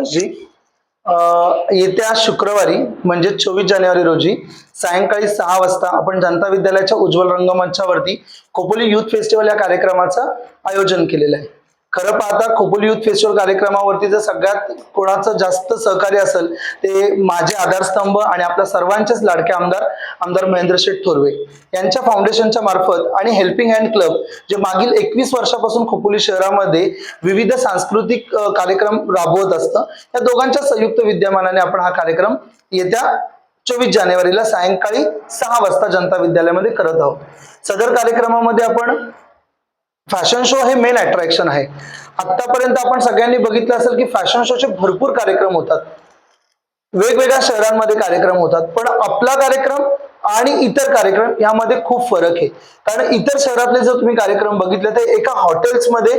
प्रकाशजी येत्या शुक्रवारी म्हणजे चोवीस जानेवारी रोजी सायंकाळी सहा वाजता आपण जनता विद्यालयाच्या उज्ज्वल रंगमंचावरती खोपोली युथ फेस्टिवल या कार्यक्रमाचं आयोजन केलेलं आहे. खरं पाहता खोपोली युथ फेस्टिवल कार्यक्रमावरती जर सगळ्यात कोणाचं जास्त सहकार्य असेल ते माझे आधारस्तंभ आणि आपल्या सर्वांचेच लाडके आमदार आमदार महेंद्र शेठ थोरवे यांच्या फाउंडेशनच्या मार्फत आणि हेल्पिंग हँड क्लब जे मागील एकवीस वर्षापासून खोपोली शहरामध्ये विविध सांस्कृतिक कार्यक्रम राबवत असतं या दोघांच्या संयुक्त विद्यमानाने आपण हा कार्यक्रम येत्या चोवीस जानेवारीला सायंकाळी सहा वाजता जनता विद्यालयामध्ये करत आहोत. सदर कार्यक्रमामध्ये आपण फॅशन शो हे मेन अट्रॅक्शन आहे. आतापर्यंत आपण सगळ्यांनी बघितलं असेल की फॅशन शोचे भरपूर कार्यक्रम होतात. वेगवेगळ्या शहरांमध्ये कार्यक्रम होतात. पण आपला कार्यक्रम आणि इतर कार्यक्रम यामध्ये खूप फरक आहे. कारण इतर शहरातले जर तुम्ही कार्यक्रम बघितले ते एका हॉटेल्समध्ये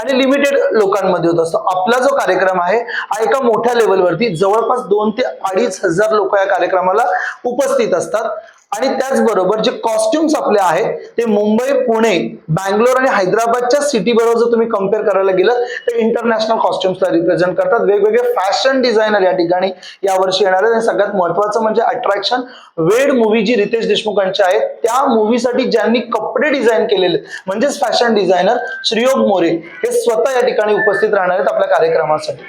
आणि लिमिटेड लोकांमध्ये होत असतो. आपला जो कार्यक्रम आहे हा एका मोठ्या लेवलवरती जवळपास दोन ते अडीच हजार लोक या कार्यक्रमाला उपस्थित असतात. आणि त्याचबरोबर जे कॉस्ट्युम्स आपले आहेत ते मुंबई पुणे बँगलोर आणि हैदराबादच्या सिटी बरोबर जर तुम्ही कंपेअर करायला गेलं तर इंटरनॅशनल कॉस्ट्युम्सला रिप्रेझेंट करतात. वेगवेगळे फॅशन डिझायनर या ठिकाणी यावर्षी येणार आहेत. आणि सगळ्यात महत्वाचं म्हणजे अट्रॅक्शन वेड मूवी जी रितेश देशमुखांची आहे त्या मूवीसाठी ज्यांनी कपडे डिझाईन केलेले म्हणजेच फॅशन डिझायनर श्रीयोग मोरे हे स्वतः या ठिकाणी उपस्थित राहणार आहेत आपल्या कार्यक्रमासाठी.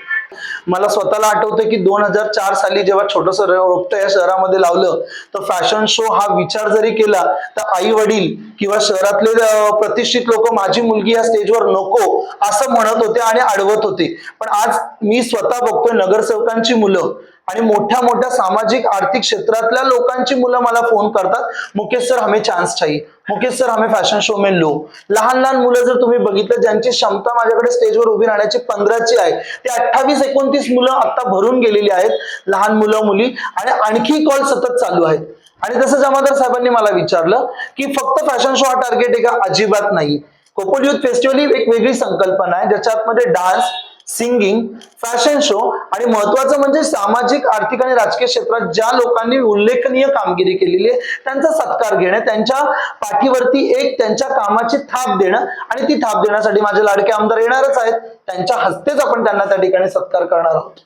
मला स्वतःला आठवतं की दोन हजार चार साली जेव्हा छोटस रोपटं या शहरामध्ये लावलं तर फॅशन शो हा विचार जरी केला तर आई वडील किंवा शहरातले प्रतिष्ठित लोक माझी मुलगी या स्टेजवर नको असं म्हणत होते आणि अडवत होते. पण आज मी स्वतः बघतोय नगरसेवकांची मुलं आणि मोठ्या मोठ्या सामाजिक आर्थिक क्षेत्रातल्या लोकांची मुलं मला फोन करतात. मुकेश सर हमें चान्स चाहिए मुकेश सर हमें फॅशन शो में लो लहान लहान मुलं जर तुम्ही बघितलं ज्यांची क्षमता माझ्याकडे स्टेजवर उभी राहण्याची पंधराची आहे ते अठ्ठावीस एकोणतीस मुलं आता भरून गेलेली आहेत लहान मुलं मुली. आणि आणखी कॉल सतत चालू आहेत. आणि तसं जमादार साहेबांनी मला विचारलं की फक्त फॅशन शो हा टार्गेट आहे का? अजिबात नाही. कोपोल युथ फेस्टिवल ही एक वेगळी संकल्पना आहे ज्याच्यात मध्ये डान्स सिंगिंग फॅशन शो आणि महत्वाचं म्हणजे सामाजिक आर्थिक आणि राजकीय क्षेत्रात ज्या लोकांनी उल्लेखनीय कामगिरी केलेली आहे त्यांचा सत्कार घेणं त्यांच्या पाठीवरती एक त्यांच्या कामाची थाप देणं आणि ती थाप देण्यासाठी माझे लाडके आमदार येणारच आहेत. त्यांच्या हस्तेच आपण त्यांना त्या ठिकाणी सत्कार करणार आहोत.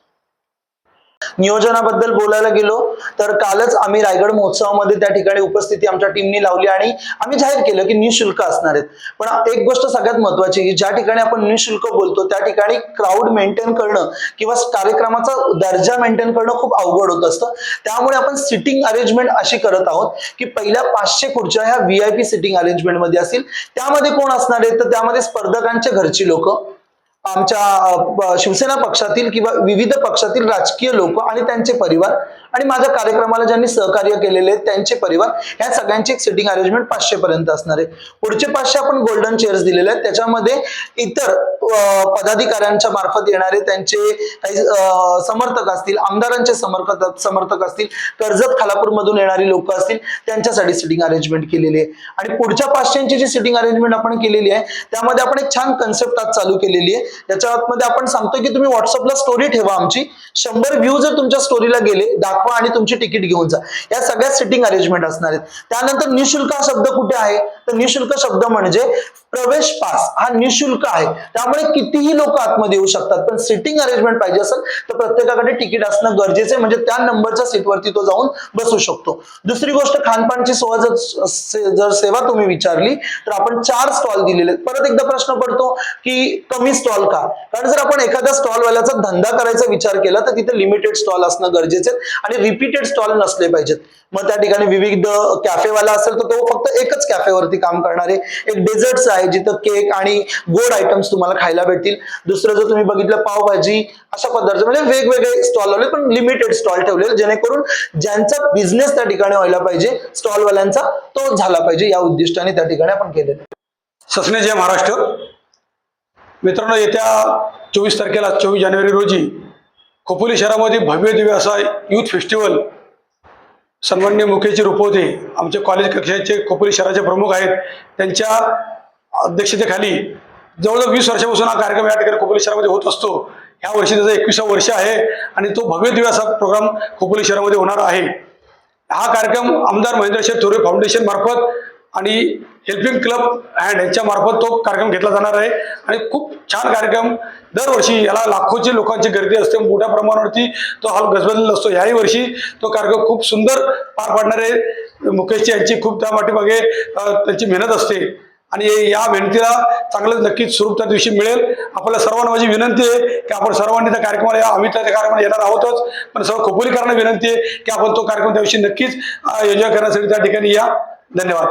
नियोजनाबद्दल बोलायला गेलो तर कालच आम्ही रायगड महोत्सवामध्ये त्या ठिकाणी उपस्थिती आमच्या टीमनी लावली आणि आम्ही जाहीर केलं की निशुल्क असणार आहेत. पण एक गोष्ट सगळ्यात महत्वाची की ज्या ठिकाणी आपण निशुल्क बोलतो त्या ठिकाणी क्राऊड मेंटेन करणं किंवा कार्यक्रमाचा दर्जा मेंटेन करणं खूप अवघड होत असतं. त्यामुळे आपण सिटिंग अरेंजमेंट अशी करत आहोत की पहिल्या पाचशे खुर्च्या ह्या व्ही आय पी सिटिंग अरेंजमेंटमध्ये असतील. त्यामध्ये कोण असणार आहेत? तर त्यामध्ये स्पर्धकांच्या घरची लोक. आमच्या शिवसेना पक्षातील किंवा विविध पक्षातील राजकीय लोक आणि त्यांचे परिवार आणि माझ्या कार्यक्रमाला ज्यांनी सहकार्य केलेले आहेत त्यांचे परिवार ह्या सगळ्यांची एक सिटिंग अरेंजमेंट पाचशे पर्यंत असणार आहे. पुढचे पाचशे आपण गोल्डन चेअर्स दिलेले आहेत. त्याच्यामध्ये इतर पदाधिकाऱ्यांच्या मार्फत येणारे त्यांचे काही समर्थक असतील आमदारांचे समर्थक समर्थक असतील कर्जत खालापूर मधून येणारी लोक असतील त्यांच्यासाठी सिटिंग अरेंजमेंट केलेली आहे. आणि पुढच्या पाचशेची जी सिटिंग अरेंजमेंट आपण केलेली आहे त्यामध्ये आपण एक छान कन्सेप्ट आज चालू केलेली आहे. याच्या आतमध्ये आपण सांगतो की तुम्ही व्हॉट्सअपला स्टोरी ठेवा आमची. शंभर व्ह्यू जर तुमच्या स्टोरीला गेले दाखवा आणि तुमची तिकीट घेऊन जा. या सगळ्या सिटिंग अरेंजमेंट असणार आहेत. त्यानंतर निशुल्क हा शब्द कुठे आहे? तर निशुल्क शब्द म्हणजे प्रवेश पास हा निशुल्क आहे. त्यामुळे कितीही लोक आतमध्ये येऊ शकतात पण सिटिंग अरेंजमेंट पाहिजे असेल तर प्रत्येकाकडे तिकीट असणं गरजेचं आहे. म्हणजे त्या नंबरच्या सीटवरती तो जाऊन बसू शकतो. दुसरी गोष्ट खानपानची सोय जर जर सेवा तुम्ही विचारली तर आपण चार स्टॉल दिलेले आहेत. परत एकदा प्रश्न पडतो की कमी स्टॉल का? कारण जर आपण एखाद्या स्टॉलवाल्याचा धंदा करायचा विचार केला तर तिथे लिमिटेड स्टॉल असणं गरजेचे आहे आणि रिपीटेड स्टॉल नसले पाहिजेत. मग त्या ठिकाणी विविध कॅफेवाला असेल तर तो फक्त एकच कॅफेवरती काम करणारे एक डेझर्ट्स आहे जिथं केक आणि गोड आयटम्स तुम्हाला खायला भेटतील. दुसरं जर तुम्ही बघितलं पावभाजी अशा पदार्थ म्हणजे वेगवेगळे स्टॉल लावले पण लिमिटेड स्टॉल ठेवले जेणेकरून ज्यांचा बिझनेस त्या ठिकाणी व्हायला पाहिजे स्टॉलवाल्यांचा तो झाला पाहिजे या उद्दिष्टाने त्या ठिकाणी आपण केलेलं आहे. ससने जय महाराष्ट्र. मित्रांनो येत्या चोवीस तारखेला चोवीस जानेवारी रोजी खोपोली शहरामध्ये भव्य दिव्य असा यूथ फेस्टिवल सन्मान्य मुकेशजी रुपवते आमचे कॉलेज कक्षाचे खोपोली शहराचे प्रमुख आहेत. त्यांच्या अध्यक्षतेखाली जवळजवळ वीस वर्षापासून हा कार्यक्रम या ठिकाणी खोपोली शहरामध्ये होत असतो. ह्या वर्षी त्याचा एकविसावं वर्ष आहे आणि तो भव्य दिव्य असा प्रोग्राम खोपोली शहरामध्ये होणार आहे. हा कार्यक्रम आमदार महेंद्र शेठ थोरे फाउंडेशन मार्फत आणि हेल्पिंग क्लब अँड यांच्या मार्फत तो कार्यक्रम घेतला जाणार आहे. आणि खूप छान कार्यक्रम दरवर्षी याला लाखोची लोकांची गर्दी असते. मोठ्या प्रमाणावरती तो हॉल गजबजलेला असतो. याही वर्षी तो कार्यक्रम खूप सुंदर पार पाडणार आहे. मुकेशजी यांची खूप त्या पाठीमागे त्यांची मेहनत असते. आणि या मेहनतीला चांगलं नक्कीच स्वरूप त्या दिवशी मिळेल. आपल्याला सर्वांना माझी विनंती आहे की आपण सर्वांनी त्या कार्यक्रमाला या आम्ही त्या कार्यक्रमाला येणार आहोतच. पण सर्व खोपोलीकरांना विनंती आहे की आपण तो कार्यक्रम त्या दिवशी नक्कीच एन्जॉय करण्यासाठी त्या ठिकाणी या. धन्यवाद.